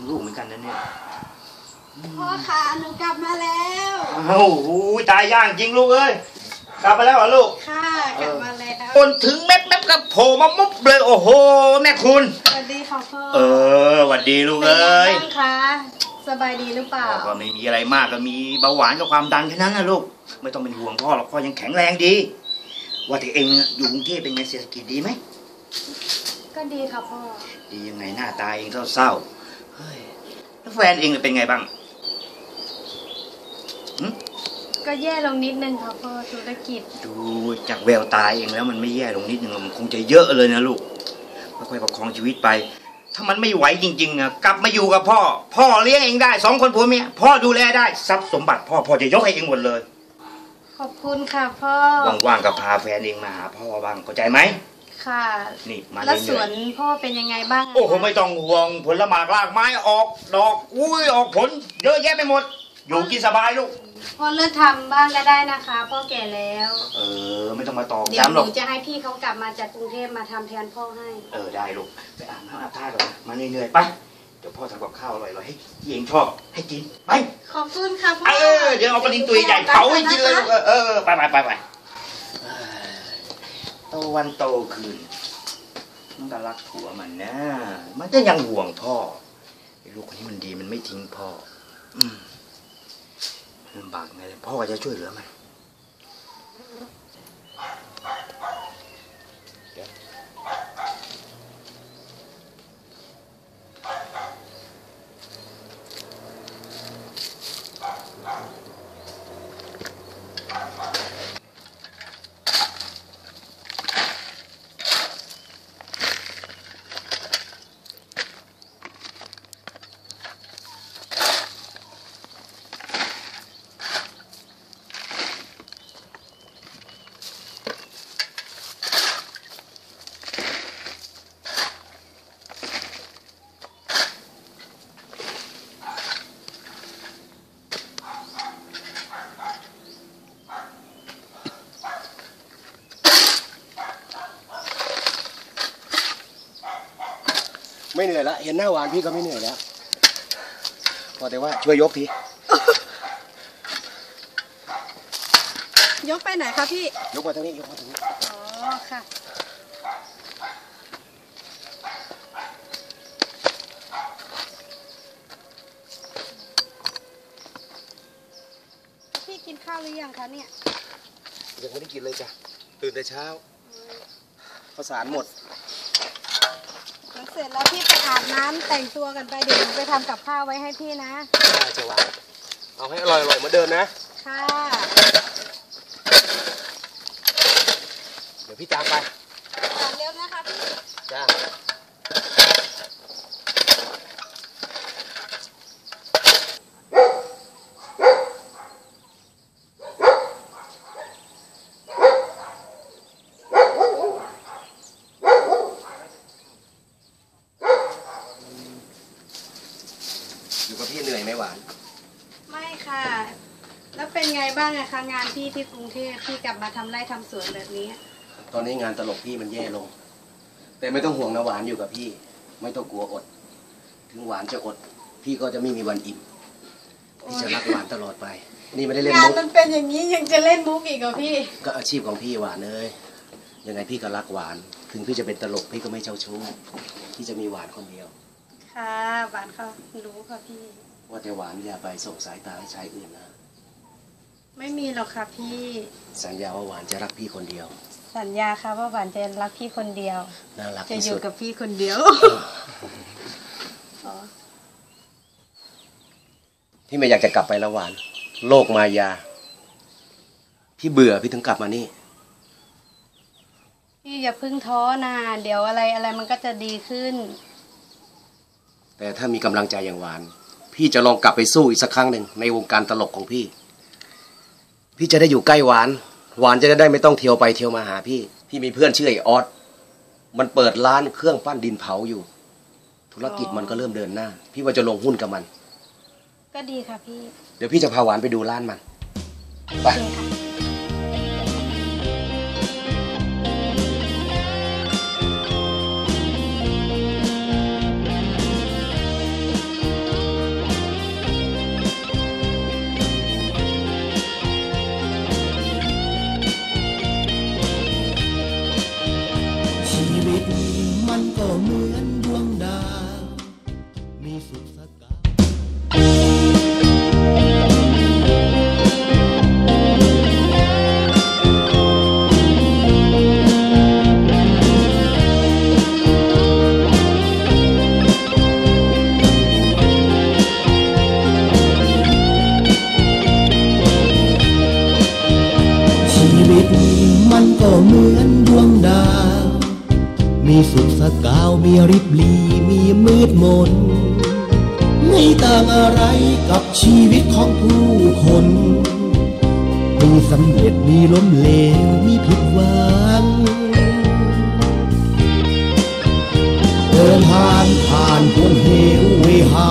งลูกเหมือนกันนะเนี่ยพ่อค่ะหนูกลับมาแล้วเอ้าโอ้ยตายย่างจริงลูกเอ้ยกลับมาแล้วเหรอลูกค่ะกลับมาแล้วคนถึงเม็ดแม็บก็โผล่มามุบเลยโอ้โห แม่คุณสวัสดีค่ะพ่อเออหวัดดีลูกเป็นไงเอ้ยบ้างคะสบายดีหรือเปล่าก็ไม่มีอะไรมากก็มีเบาหวานกับความดันแค่นั้นนะลูกไม่ต้องเป็นห่วงพ่อหรอกพ่อยังแข็งแรงดี ว่าแต่เองอยู่กรุงเทพเป็นไงเศรษฐกิจดีไหมก็ดีค่ะพ่อดียังไงหน้าตาเองเศร้าๆเฮ้ย แล้วแฟนเองเป็นไงบ้าง ก็แย่ลงนิดนึงค่ะพ่อธุรกิจ ดูจากแววตาเองแล้วมันไม่แย่ลงนิดนึงมันคงจะเยอะเลยนะลูกค่อยๆประคองชีวิตไป ถ้ามันไม่ไหวจริงๆอะกลับมาอยู่กับพ่อ พ่อเลี้ยงเองได้สองคนผัวเมียพ่อดูแลได้ทรัพย์สมบัติพ่อพ่อจะยกให้เองหมดเลย ขอบคุณค่ะพ่อว่างๆก็พาแฟนเองมาหาพ่อบ้างเข้าใจไหม ค่ะนี่มาแล้วสเรื่วอยนพ่อเป็นยังไงบ้างะๆโอ้โหไม่ต้องห่วงผลหมากรากไม้ออกดอกอุ้ยออกผล เยอะแยะไปหมด อยู่กินสบายลูก พ่อเลิกทำบ้างก็ได้นะคะ พ่อแก่แล้ว เออ ไม่ต้องมาตอกเดี๋ยวย้ำหหรนูอก จะให้พี่เขากลับมาจากกรุงเทพมาทำแทนพ่อให้ เออ ได้ลูก ไปอาบน้ำอาบท่าก่อนนะมาเหนื่อยๆไป เดี๋ยวพ่อทำกับข้าวอร่อยๆให้ที่เองชอบให้กิน ไป ขอบคุณค่ะพ่อเออ เดี๋ยวเอาปลาดินตัวใหญ่เผาให้กินเลยลูกเออเออไปไปไปไปเออ โตวันโตคืน มันก็รักผัวมันนะ มันก็ยังห่วงพ่อลูกคนนี้มันดีมันไม่ทิ้งพ่อ อืมลำบากไงพ่อจะช่วยเหลือมัน ไม่เหนื่อยละเห็นหน้าหวานพี่ก็ไม่เหนื่อยแล้วพอแต่ว่าช่วยยกทียกไปไหนคะพี่ ยกมาทางนี้ยกมาทางนี้อ๋อค่ะพี่กินข้าวหรือยังคะเนี่ยยังไม่ได้กินเลยจ้ะตื่นแต่เช้าข้าวสารหมดเดี๋ยวเส ร็จแล้วพี่ไปอาบน้ำแต่งตัวกันไปเดี๋ยวหนูไปทำกับข้าวไว้ให้พี่นะ ได้จะหวานเอาให้อร่อยๆเหมือนเดิมนะ ค่ะ เดี๋ยวพี่ตามไปทานเร็วนะคะพี่ จ้า อยู่กับพี่เหนื่อยไหมหวาน ไม่ค่ะ แล้วเป็นไงบ้างอะคะงานพี่ที่กรุงเทพพี่กลับมาทำไร่ทำสวนแบบนี้ ตอนนี้งานตลกพี่มันแย่ลง แต่ไม่ต้องห่วงนะหวานอยู่กับพี่ ไม่ต้องกลัวอด ถึงหวานจะอด พี่ก็จะไม่มีวันอิ่มพี่จะรักหวานตลอดไป นี่ไม่ได้เล่นงานมุกมันเป็นอย่างนี้ยังจะเล่นมุกอีกเหรอพี่ ก็อาชีพของพี่หวานเลยยังไงพี่ก็รักหวาน ถึงพี่จะเป็นตลกพี่ก็ไม่เจ้าชู้พี่จะมีหวานคนเดียว ค่ะหวานค่ะรู้ค่ะพี่ ว่าแต่หวานอย่าไปส่งสายตาให้ชายอื่นนะ ไม่มีหรอกค่ะพี่ สัญญาว่าหวานจะรักพี่คนเดียว สัญญาค่ะว่าหวานจะรักพี่คนเดียว น่ารักจะที่อสุยู่ดกับพี่คนเดียวอ๋อพี่ไม่อยากจะกลับไปแล้วหวาน โลกมายา พี่เบื่อพี่ถึงกลับมานี่ พี่อย่าเพึ่งท้อนะเดี๋ยวอะไรอะไรมันก็จะดีขึ้น แต่ถ้ามีกำลังใจอย่างหวาน พี่จะลองกลับไปสู้อีกสักครั้งหนึ่งในวงการตลกของพี่ พี่จะได้อยู่ใกล้หวาน หวานจะได้ไม่ต้องเที่ยวไปเที่ยวมาหาพี่ พี่มีเพื่อนชื่อไอ้ออสมันเปิดร้านเครื่องปั้นดินเผาอยู่ ธุรกิจมันก็เริ่มเดินหน้า พี่ว่าจะลงหุ้นกับมัน ก็ดีค่ะพี่ เดี๋ยวพี่จะพาหวานไปดูร้านมัน ไป สุขสักกาชีวิตมันก็เหมือนดวงดาว มีสุขสกาว มีริบลี มีมืดมน ต่างอะไรกับชีวิตของผู้คนมีสำเร็จมีล้มเหลวมีผิดหวัง เดินทางผ่านพวงเหวเวหา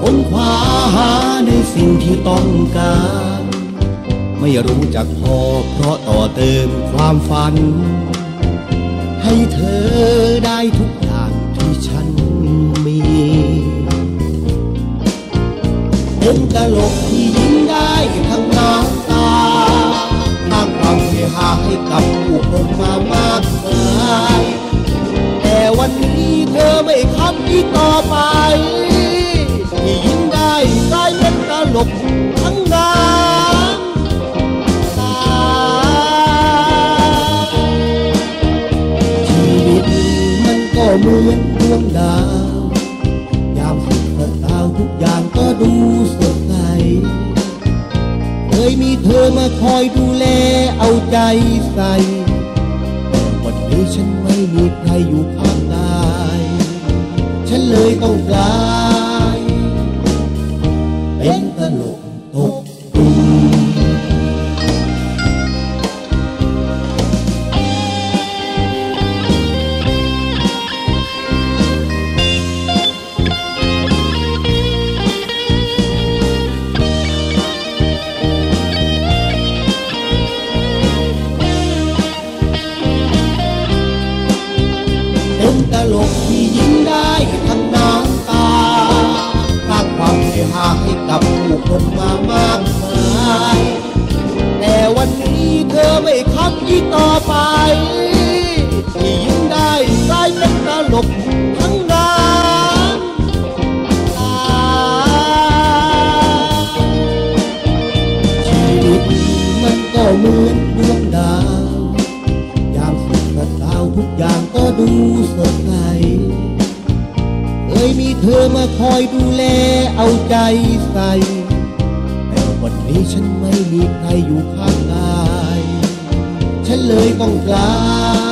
ค้นคว้าหาในสิ่งที่ต้องการ ไม่รู้จักพอเพราะต่อเติมความฝัน ให้เธอได้ทุก ตลกที่ยิ้มได้ทั้งน้ำตาสร้งความเฮฮาให้กับผู้คนมามากมายแต่วันนี้เธอไม่คับอีกต่อไป ที่ยิ้มได้กลายเป็นตลกทั้งงานตาชีวิตมันก็เหมือนดวงดาว ยามสุขสดาวทุกอย่างก็ดู ยมีเธอมาคอยดูแลเอาใจใส่แต่วันนี้ฉันไม่มีใครอยู่ข้างกาย ฉันเลยต้องกลาย กทั้งน้ำตาชีวิตมันก็เหมือนดวงดาว ยามสุขสัดาวทุกอย่างก็ดูสดใสเคยมีเธอมาคอยดูแลเอาใจใส่แต่วันนี้ฉันไม่มีใครอยู่ข้างกาย ฉันเลยต้องกลาย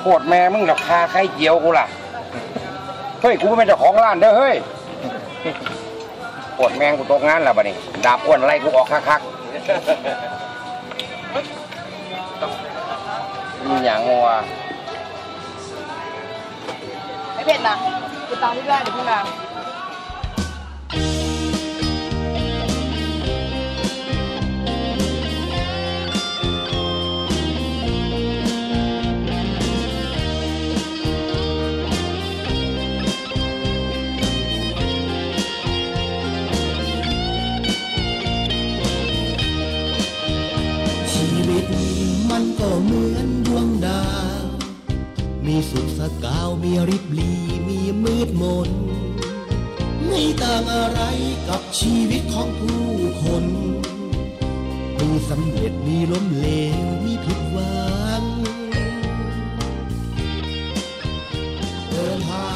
โคตรแม่มึงหลับคาไข่เจียวกูล่ะ เฮ้ย กูเป็นเจ้าของร้านเด้อเฮ้ยปวดแมงกูตกงานแล้วบัดนี้ ดาบอ้วนไล่กูออกคักๆมีอย่างงัวไม่เป็นนะกูตามพี่ด้วยเดี๋ยวพี่มา ริบลีมีมืดมน ไม่ต่างอะไรกับชีวิตของผู้คนมีสำเร็จมีล้มเหลวมีผิดหวังเดินทาง